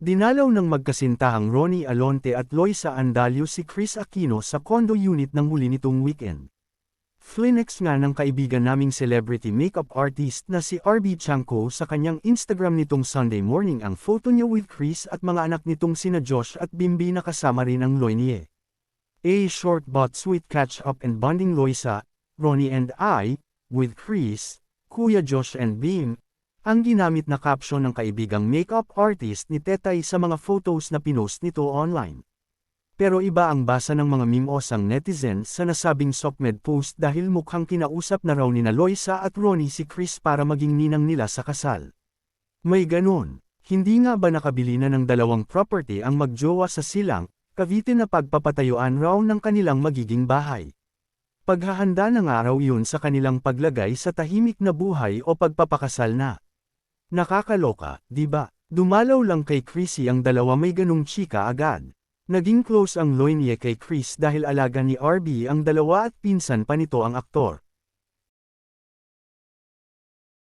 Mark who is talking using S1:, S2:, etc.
S1: Dinalaw ng magkasintahang Ronnie Alonte at Loisa Andalio si Chris Aquino sa condo unit ng huli nitong weekend. Flinex nga ng kaibigan naming celebrity makeup artist na si RB Chanko sa kanyang Instagram nitong Sunday morning ang photo niya with Chris at mga anak nitong sina Josh at Bimbi na kasama rin ang Loinie. A short but sweet catch-up and bonding Loisa, Ronnie and I, with Chris, Kuya Josh and Bim, ang ginamit na caption ng kaibigang makeup artist ni Tetay sa mga photos na pinost nito online. Pero iba ang basa ng mga mimosang netizens sa nasabing Sokmed post dahil mukhang kinausap na raw ni na Loisa at Ronnie si Chris para maging ninang nila sa kasal. May ganon, hindi nga ba nakabili na ng dalawang property ang magjowa sa silang, Cavite na pagpapatayuan raw ng kanilang magiging bahay. Paghahanda ng araw yun sa kanilang paglagay sa tahimik na buhay o pagpapakasal na. Nakakaloka, di ba? Dumalaw lang kay Chrissy ang dalawa may ganung chika agad. Naging close ang Loinie kay Chris dahil alaga ni RB ang dalawa at pinsan pa nito ang aktor.